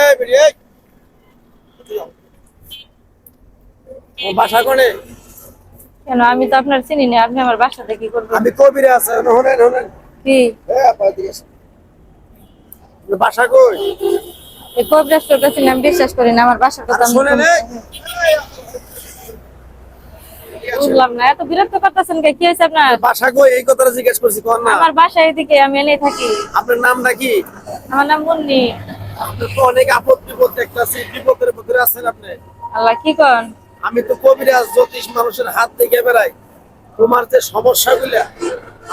এই বিড়ি এই ও বাসা কোনে? কেন আমি তো আপনার চিনি না আপনি আমার বাসাতে কি করবেন? আমি কবিরে আছে হনেন হনেন। কি? এ আপা দিকে বাসা কই? এই কবরেজ টোটা চিনি আমি বিশ্বাস করি না আমার বাসার কথা আরে আমি বুঝলাম না এত বিরক্ত করতেছেন কে? কি হয়েছে আপনার? বাসা কই? এই কথাটা জিজ্ঞেস করছি কোন না। আমার বাসা এদিকে আমি থাকি। আপনার নামটা কি? আমার নাম মুন্নি। আপনি তো অনেক আপদ বিপদ দেখতেছি বিপদের ভিতরে আছেন আপনি। আল্লাহ কি কন আমি তো কবিরাজ জ্যোতিষ মানুষের হাত দেখে বেড়াই। তোমার যে সমস্যাগুলা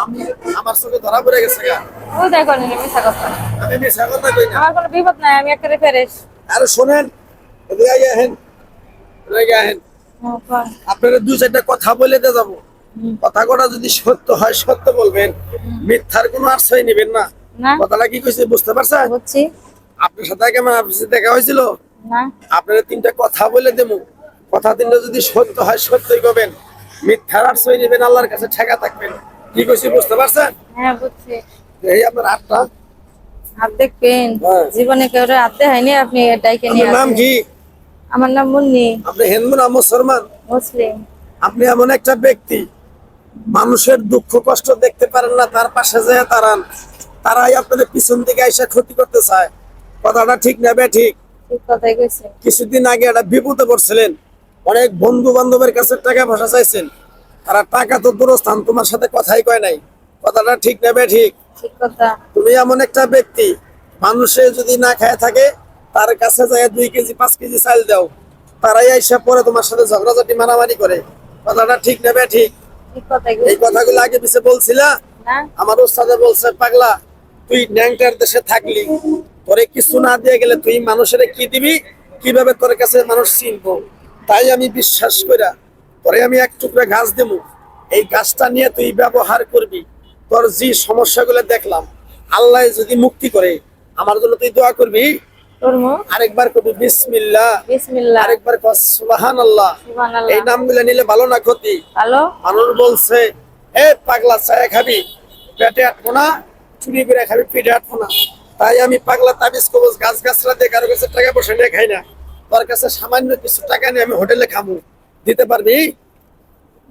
আমি আমার চোখে ধরা পড়ে গেছে গা। ওই দেখো নিলে মিশা কথা আমি মিশা কথা কই না। আমার কোনো বিপদ নাই আমি একেবারে ফেরেস আরে শোনেন এদিকে আহেন এদিকে আহেন। আপনারা দু চারটা কথা বলে দিয়ে যাব। কথা কটা যদি সত্য হয় সত্য বলবেন। মিথ্যার কোনো আশ্রয় নেবেন না। না। কথাটা কি কইছে বুঝতে পারছেন? বুঝছি। আপনার সাথে কেমন অফিসে দেখা হয়েছিল? আপনারা তিনটা কথা বলে দেবো। কথা তিনটা যদি সত্য হয় সত্যই করবেন। মিথ্যার আশ্রয় নেবেন আল্লাহর কাছে ঠেকা থাকবেন। কি কইছি বুঝতে পারছেন? হ্যাঁ বুঝছি। এই আপনার আটটা। হাত দেখবেন হ্যাঁ। জীবনে কেউ হাতে হয়নি আপনি এটাইকে নিয়ে নাম। কি? আমার নাম মুন্নি। আপনি হিন্দু না মুসলমান? মুসলিম। আপনি এমন একটা ব্যক্তি মানুষের দুঃখ কষ্ট দেখতে পারেন না তার পাশে যায় তারান তারাই আপনাদের পিছন দিকে এসে ক্ষতি করতে চায়। কথাটা ঠিক না বে ঠিক। কিছুদিন আগে একটা বিপদে পড়ছিলেন। অনেক বন্ধু বান্ধবের কাছে টাকা পয়সা চাইছেন। তারা টাকা তো দূরস্থান তোমার সাথে কথাই কয় নাই। কথাটা ঠিক না বে ঠিক। তুমি এমন একটা ব্যক্তি মানুষে যদি না খায় থাকে তার কাছে যায় দুই কেজি পাঁচ কেজি চাল দাও। তারাই আইসা পরে তোমার সাথে ঝগড়াঝাটি মারামারি করে। কথাটা ঠিক নেবে ঠিক। ঠিক এই কথাগুলো আগে পিছে বলছিলা? আমার ওস্তাদে বলছে পাগলা তুই ন্যাংটার দেশে থাকলি। তোরে কিছু না দিয়ে গেলে তুই মানুষের কি দিবি? কীভাবে তোর কাছে মানুষ চিনবো? তাই আমি বিশ্বাস কইরা তোরে আমি এক টুকরা গাছ দেবো এই গাছটা নিয়ে তুই ব্যবহার করবি। তোর যে সমস্যাগুলো দেখলাম আল্লাহ যদি মুক্তি করে আমার জন্য তুই দোয়া করবি? আরেকবার করবি বিসমিল্লাহ। বিসমিল্লাহ। আরেকবার সুবাহান আল্লাহ এই নামগুলো নিলে ভালো না ক্ষতি? মানুষ বলছে এ পাগলা চায় খাবি পেটে আটবো না চুরি করে খাবি পেটে আটবো না। তাই আমি পাগলা তাবিজ কবজ গাছ গাছরা দিয়ে কারও কাছে টাকা পয়সা নিয়ে খাই না। তোর কাছে সামান্য কিছু টাকা নিয়ে আমি হোটেলে খামু। দিতে পারবি?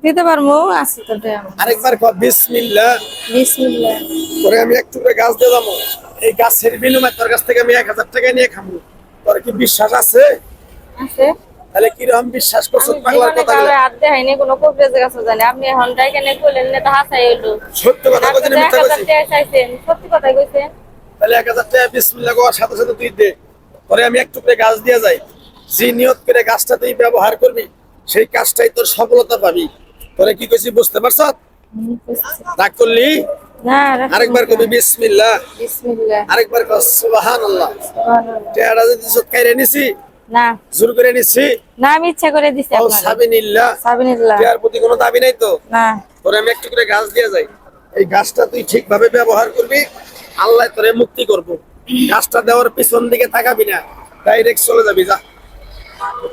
দিতে পারব আছি তো আরেকবার কর বিসমিল্লাহ। বিসমিল্লাহ। তোরে আমি একটু করে গাছ দিয়ে যাব এই গাছের বিনিময়ে তোর কাছ থেকে আমি এক হাজার টাকা নিয়ে খামু। তোর কি বিশ্বাস আছে? আছে। তাহলে কীরকম বিশ্বাস করছ আমি পাগলার জীবনে কথা কাউরে হাত দেখাইনি কোনো কবরেজের কাছে জানি। আপনি এখন ডাইকেনে কইলেন না তো হাসাই হইল। সত্য কথা মিথ্যা সত্যি কইছেন। তাহলে এক হাজার টাকা বিসমিল্লাহ করার সাথে সাথে তুই দে। পরে আমি একটু করে গাছ দিয়ে যাই। যে নিয়ত করে গাছটা তুই ব্যবহার করবি সেই কাজটাই তোর সফলতা পাবি। তোরে কি কইছি বুঝতে পারছ। রাগ করলি? আরেকবার কবি বিসমিল্লাহ। বিসমিল্লাহ। আরেকবার কর সুবহানাল্লাহ। সুবহানাল্লাহ। টেয়ারা যদি সত নিছি না। জোর করে নিছি না আমি ইচ্ছা করে দিছি আপনার সাবিনিল্লাহ সাবিনিল্লাহ টেয়ার প্রতি কোনো দাবি নাই তো? না। তোরে আমি একটু করে গাছ দিয়ে যাই। এই গাছটা তুই ঠিকভাবে ব্যবহার করবি আল্লাহ তোরে মুক্তি করব। গাছটা দেওয়ার পিছন দিকে তাকাবি না ডাইরেক্ট চলে যাবি, যা।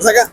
জায়গা